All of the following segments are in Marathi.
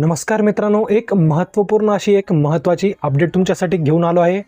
नमस्कार मित्रांनो एक महत्त्वपूर्ण अशी एक महत्त्वाची अपडेट तुमच्यासाठी घेऊन आलो आहे.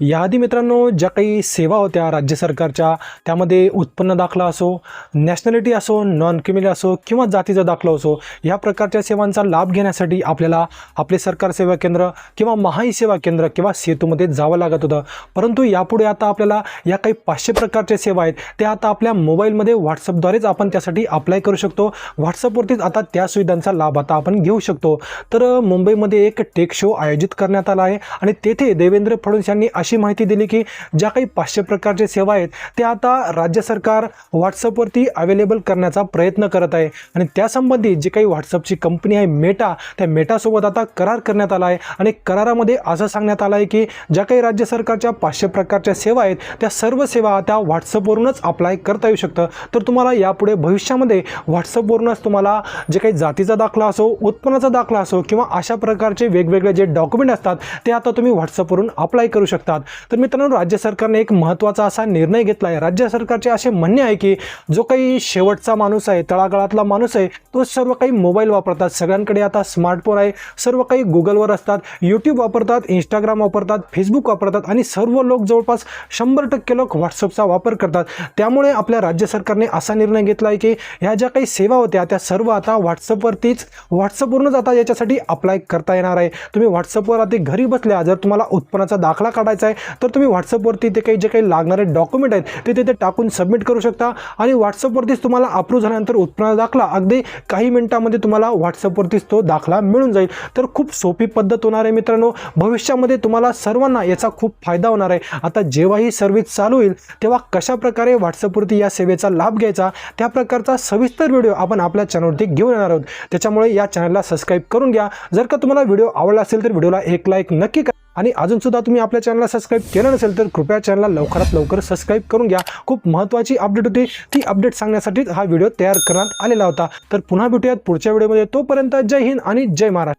याआधी मित्रांनो ज्या काही सेवा होत्या राज्य सरकारच्या त्यामध्ये उत्पन्न दाखला असो नॅशनॅलिटी असो नॉन क्रिमिनल असो किंवा जातीचा दाखला असो या प्रकारच्या सेवांचा लाभ घेण्यासाठी आपल्याला आपले सरकार सेवा केंद्र किंवा महाई सेवा केंद्र किंवा सेतूमध्ये जावं लागत होतं. परंतु यापुढे आता आपल्याला या काही पाचशे प्रकारच्या सेवा आहेत त्या आता आपल्या मोबाईलमध्ये व्हॉट्सअपद्वारेच आपण त्यासाठी अप्लाय करू शकतो. व्हॉट्सअपवरतीच आता त्या सुविधांचा लाभ आता आपण घेऊ शकतो. तर मुंबईमध्ये एक टेक शो आयोजित करण्यात आला आहे आणि तेथे देवेंद्र फडणवीस यांनी अशी माहिती दिली की ज्या काही पाचशे प्रकारच्या सेवा आहेत त्या आता राज्य सरकार व्हॉट्सअपवरती अवेलेबल करण्याचा प्रयत्न करत आहे. आणि त्यासंबंधी जी काही व्हॉट्सअपची कंपनी आहे मेटा त्या मेटासोबत आता करार करण्यात आला आहे. आणि करारामध्ये असं सांगण्यात आलं आहे की ज्या काही राज्य सरकारच्या पाचशे प्रकारच्या सेवा आहेत त्या सर्व सेवा त्या व्हॉट्सअपवरूनच अप्लाय करता येऊ शकतं. तर तुम्हाला यापुढे भविष्यामध्ये व्हॉट्सअपवरूनच तुम्हाला जे काही जातीचा दाखला असो उत्पन्नाचा दाखला असो किंवा अशा प्रकारचे वेगवेगळे जे डॉक्युमेंट असतात ते आता तुम्ही व्हॉट्सअपवरून अप्लाय करू शकता. शकतात तर मित्रांनो राज्य सरकारने एक महत्त्वाचा असा निर्णय घेतला आहे राज्य सरकारचे असे म्हणणे आहे की जो काही शेवटचा माणूस आहे तळागाळातला माणूस आहे तो सर्व काही मोबाईल वापरतात. सगळ्यांकडे आता स्मार्टफोन आहे. सर्व काही गुगलवर असतात यूट्यूब वापरतात इंस्टाग्राम वापरतात फेसबुक वापरतात आणि सर्व लोक जवळपास शंभर टक्के लोक व्हॉट्सअपचा वापर करतात. त्यामुळे आपल्या राज्य सरकारने असा निर्णय घेतला आहे की ह्या ज्या काही सेवा होत्या त्या सर्व आता व्हॉट्सअपवरतीच व्हॉट्सअपवरूनच आता याच्यासाठी अप्लाय करता येणार आहे. तुम्ही व्हॉट्सअपवर आता घरी बसल्या जर तुम्हाला उत्पन्नाचा दाखला काढायचा आहे. तर तुम्ही व्हॉट्सअपवरती ते काही जे काही लागणारे डॉक्युमेंट आहेत ते तिथे टाकून सबमिट करू शकता. आणि व्हॉट्सअपवरतीच तुम्हाला अप्रूव्ह झाल्यानंतर उत्पन्न दाखला. अगदी काही मिनिटामध्ये तुम्हाला व्हॉट्सअपवरतीच तो दाखला मिळून जाईल. तर खूप सोपी पद्धत होणार आहे मित्रांनो. भविष्यामध्ये तुम्हाला सर्वांना याचा खूप फायदा होणार आहे. आता जेव्हा ही सर्व्हिस चालू होईल तेव्हा कशा प्रकारे व्हॉट्सअपवरती या सेवेचा लाभ घ्यायचा त्या प्रकारचा सविस्तर व्हिडिओ आपण आपल्या चॅनलवरती घेऊन येणार आहोत. त्याच्यामुळे या चॅनलला सबस्क्राईब करून घ्या. जर का तुम्हाला व्हिडिओ आवडला असेल तर व्हिडिओला एक लाईक नक्की आणि अजून सुद्धा तुम्ही आपल्या चॅनलला सबस्क्राईब केलं नसेल तर कृपया चॅनलला लवकरात लवकर सबस्क्राईब करून घ्या. खूप महत्त्वाची अपडेट होती. ती अपडेट सांगण्यासाठीच हा व्हिडिओ तयार करण्यात आलेला होता. तर पुन्हा भेटूयात पुढच्या व्हिडिओमध्ये तोपर्यंत जय हिंद आणि जय महाराष्ट्र.